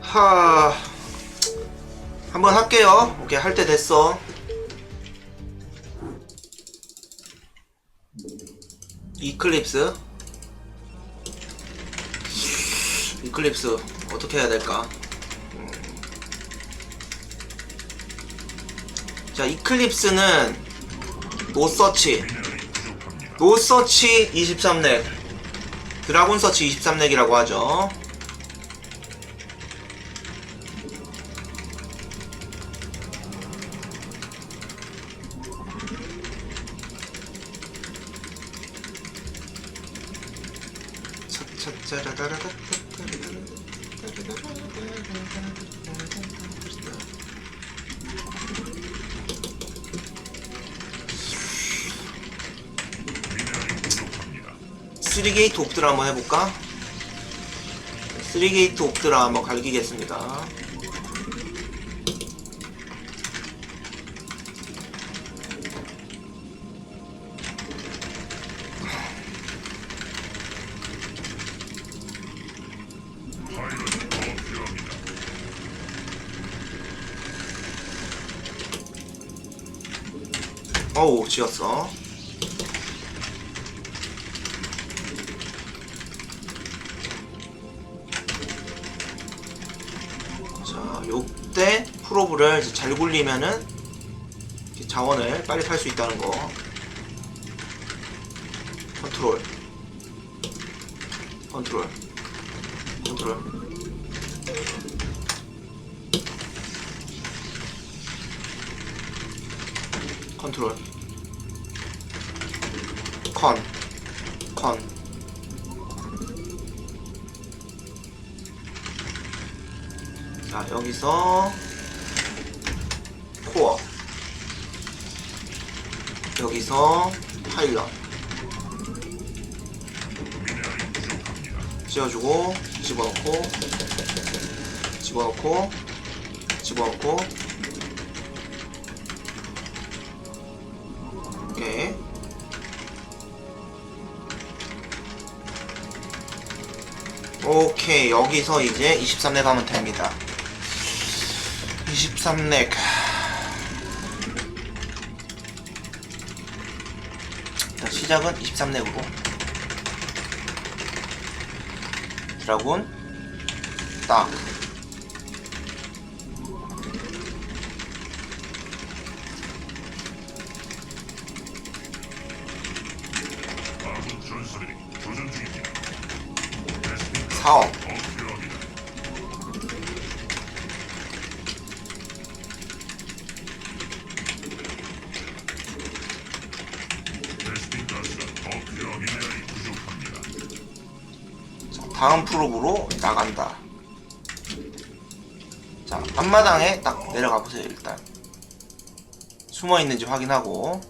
하 한번 할게요. 오케이 할 때 됐어. 이클립스. 이클립스 어떻게 해야 될까? 음. 자 이클립스는 노서치. 노서치 23렉. 드라곤 서치 23렉이라고 하죠 쓰리게이트 옵드라 한번 해볼까? 쓰리게이트 옵드라 한번 갈기겠습니다. 어우 지었어 이제 잘 굴리면은 자원을 빨리 팔 수 있다는 거. 컨트롤. 컨트롤. 컨트롤. 컨트롤. 컨, 컨. 자, 여기서 코어. 여기서 파일럿. 지어주고, 집어넣고, 집어넣고, 집어넣고. 오케이. 오케이 여기서 이제 23렉 하면 됩니다 23렉 일단 시작은 23렉으로 드라군 딱. 사업 다음 프로브로 나간다. 자, 앞마당에 딱 내려가 보세요, 일단. 숨어 있는지 확인하고.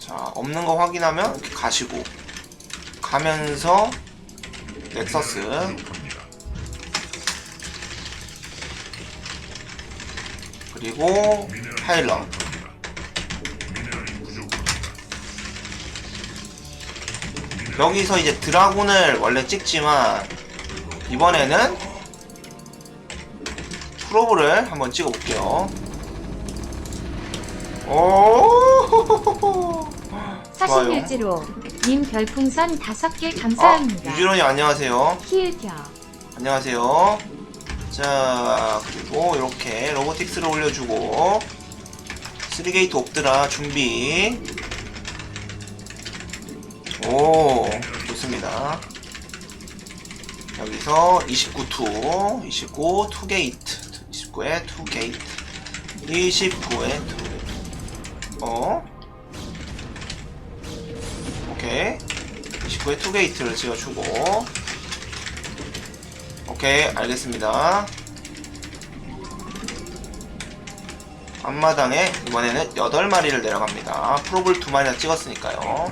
자, 없는 거 확인하면 이렇게 가시고. 가면서 넥서스. 그리고 파일럿. 여기서 이제 드라군을 원래 찍지만 이번에는 프로브를 한번 찍어볼게요. 오, 좋아요. 41지로 님 별풍선 5개 아, 감사합니다. 유준호님 안녕하세요. 키읔겨 안녕하세요. 자, 그리고 이렇게 로보틱스를 올려주고 3게이트 옵드라 준비. 오, 좋습니다. 여기서 29 투, 29 투게이트, 29에 투게이트, 29에 투. 어? 오케이. 29에 투게이트를 지어주고. 오케이 알겠습니다 앞마당에 이번에는 8마리를 내려갑니다 프로볼 2마리나 찍었으니까요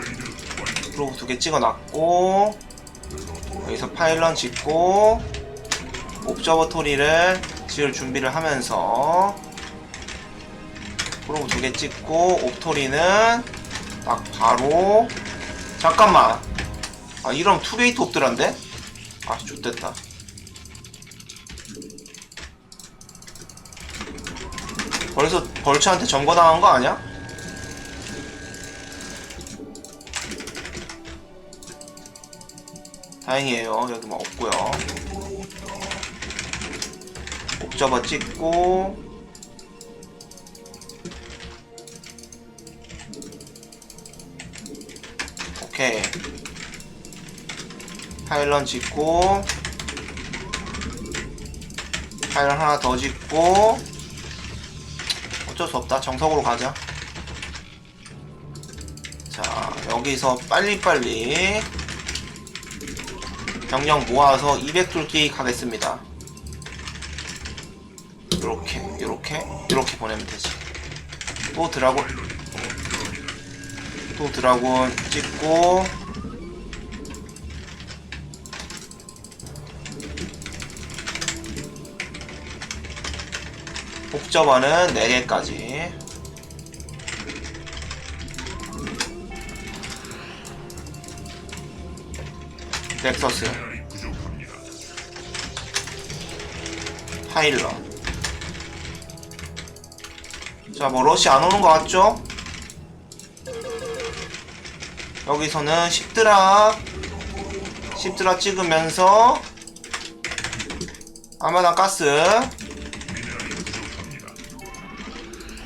프로브 2개 찍어놨고 여기서 파일런 짓고 옵저버토리를 지을 준비를 하면서 프로브 2개 찍고 옵토리는 딱 바로 잠깐만 아 이러면 투게이트 옵드란데? 아 좋됐다 벌써 벌처한테 점거당한 거 아니야? 다행이에요. 여기 뭐 없고요. 옵저버 찍고. 오케이. 파일런 짓고. 파일런 하나 더 짓고. 어쩔 수 없다. 정석으로 가자. 자 여기서 빨리빨리 병력 모아서 200 뚫기 가겠습니다. 이렇게 이렇게 이렇게 보내면 되지. 또 드라곤. 또 드라곤 찍고. 복저버는 4개까지 넥서스. 파일러 자뭐 러시 안 오는 것 같죠? 여기서는 10드랍 10드랍 찍으면서 아마당 가스.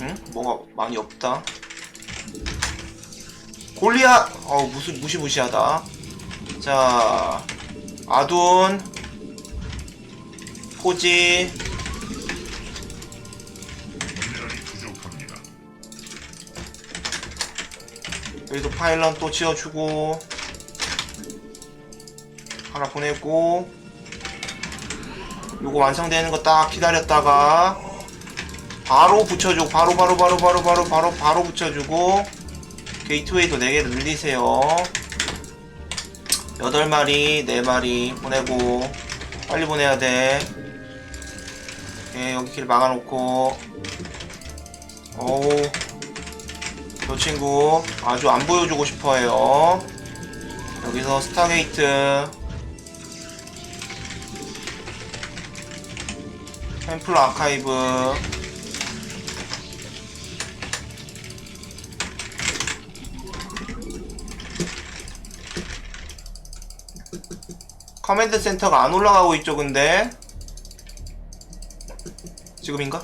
응? 뭐가 많이 없다 골리앗 어우 무시, 무시무시하다 자 아둔 포지. 여기도 파일런 또 지어주고 하나 보내고 요거 완성되는 거 딱 기다렸다가 바로 붙여주고 바로 바로 바로 바로 바로 바로 바로 붙여주고 게이트웨이도 4개 늘리세요 8마리 4마리 보내고 빨리 보내야 돼 예, 여기 길 막아놓고 어우 저 친구 아주 안 보여주고 싶어 해요. 여기서 스타게이트. 템플 아카이브. 커맨드 센터가 안 올라가고 있죠, 근데. 지금인가?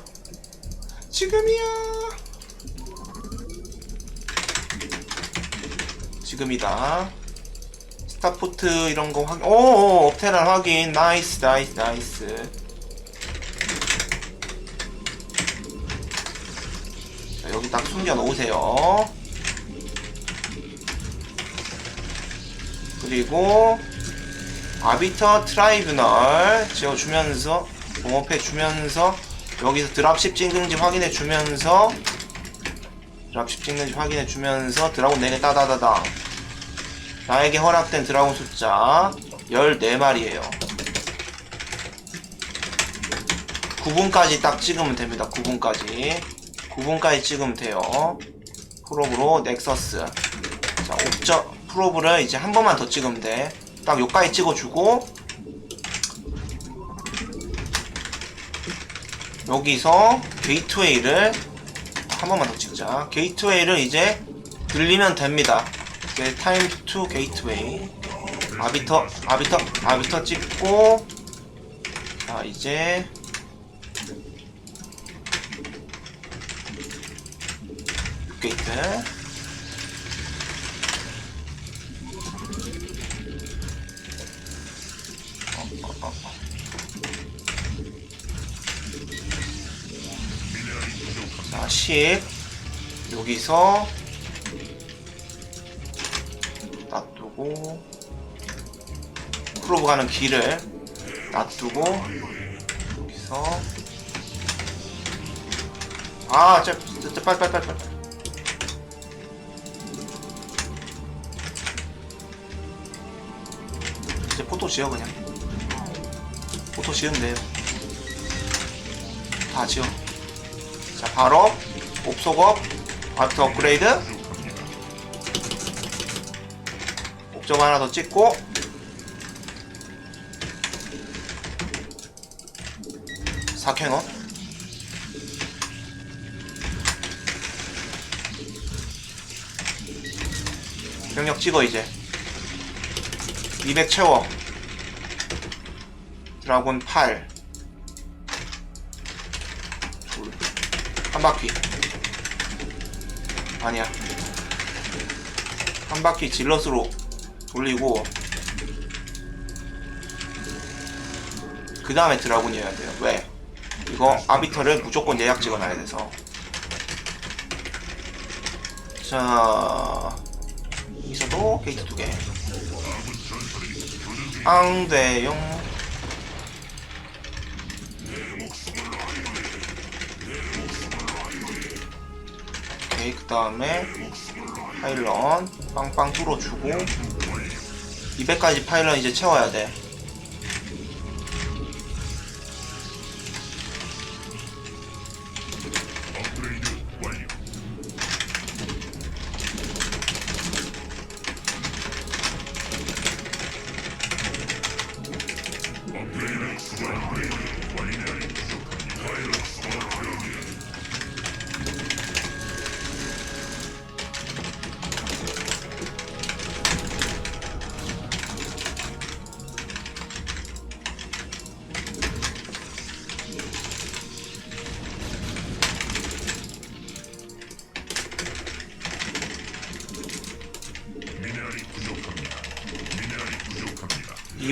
지금이야. 지금이다. 스타포트 이런 거 확인. 오, 옵테란 확인. 나이스, 나이스, 나이스. 자, 여기 딱 숨겨 놓으세요. 그리고 아비터 트라이브널 지어주면서 공업해 주면서 여기서 드랍십 찡금지 확인해 주면서 드랍십 찍는지 확인해 주면서 드라곤 4개 따다다다. 나에게 허락된 드라곤 숫자 14마리에요. 9분까지 딱 찍으면 됩니다. 9분까지. 9분까지 찍으면 돼요. 프로브로 넥서스. 자 옵저 프로브를 이제 한 번만 더 찍으면 돼 딱 요까지 찍어주고 여기서 게이트웨이를 한 번만 더 찍자. 게이트웨이를 이제 들리면 됩니다. 이제 타임 투 게이트웨이. 아비터, 아비터, 아비터 찍고, 자, 이제, 게이트. 자, 10. 여기서 놔두고 프로브 가는 길을 놔두고 여기서 아, 저, 저, 저, 빨리, 빨리, 빨리, 빨리. 포토 지어, 그냥. 지으면 돼요. 다 지어. 자, 바로 옵소업 아트 업그레이드. 옵저버 하나 더 찍고 사캔어 병력 찍어 이제 200 채워 드라곤 8 둘. 한 바퀴. 아니야. 한 바퀴 질럿으로 돌리고 그 다음에 드라군이어야 돼요. 왜? 이거 아비터를 무조건 예약 찍어놔야 돼서. 자 여기서도 게이트 두개. 앙대용 그 다음에 파일런 빵빵 뚫어주고 200까지 파일런 이제 채워야 돼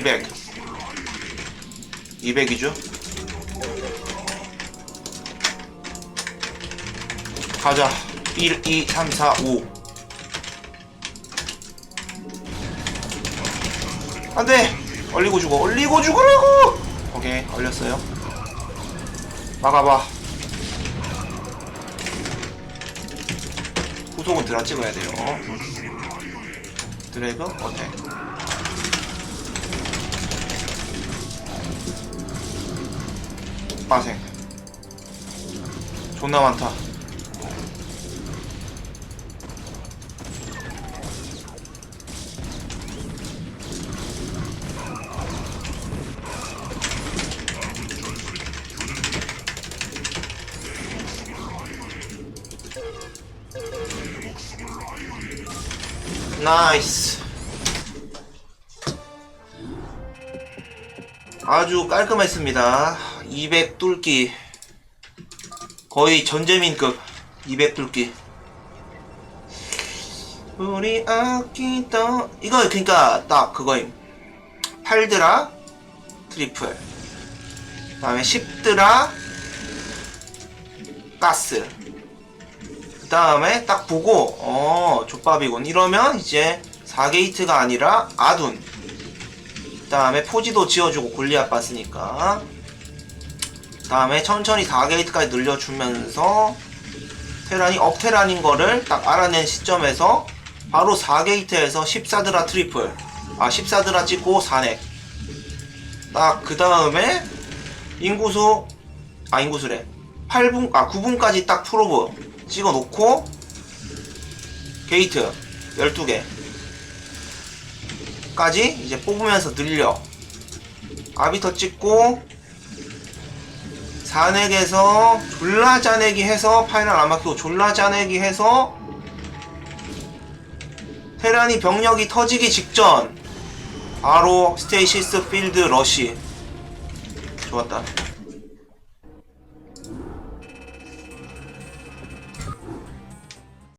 200 200이죠? 가자. 1, 2, 3, 4, 5 안돼! 얼리고 죽어. 얼리고 죽으라고! 오케이 얼렸어요. 막아봐. 후속은 드라 찍어야 돼요. 드래그? 어때 빠생. 존나 많다. 나이스. 아주 깔끔했습니다 200 뚫기. 거의 전재민급 200 뚫기. 우리 아끼던 이거 그니까 딱 그거임. 8드라 트리플. 그 다음에 10드라 가스. 그 다음에 딱 보고 어 족밥이군. 이러면 이제 4게이트가 아니라 아둔. 그 다음에 포지도 지어주고 골리앗 봤으니까. 그 다음에 천천히 4게이트까지 늘려주면서 테란이 억테란인 거를 딱 알아낸 시점에서 바로 4게이트에서 14드라 트리플 아 14드라 찍고 4넥. 딱 그 다음에 인구수 아 인구수래. 8분 아 9분까지 딱 프로브 찍어 놓고 게이트 12개. 까지 이제 뽑으면서 늘려. 아비터 찍고 4넥에서 졸라 짜내기 해서 파이널 안 막히고 졸라 짜내기 해서 테란이 병력이 터지기 직전 바로 스테이시스 필드 러시. 좋았다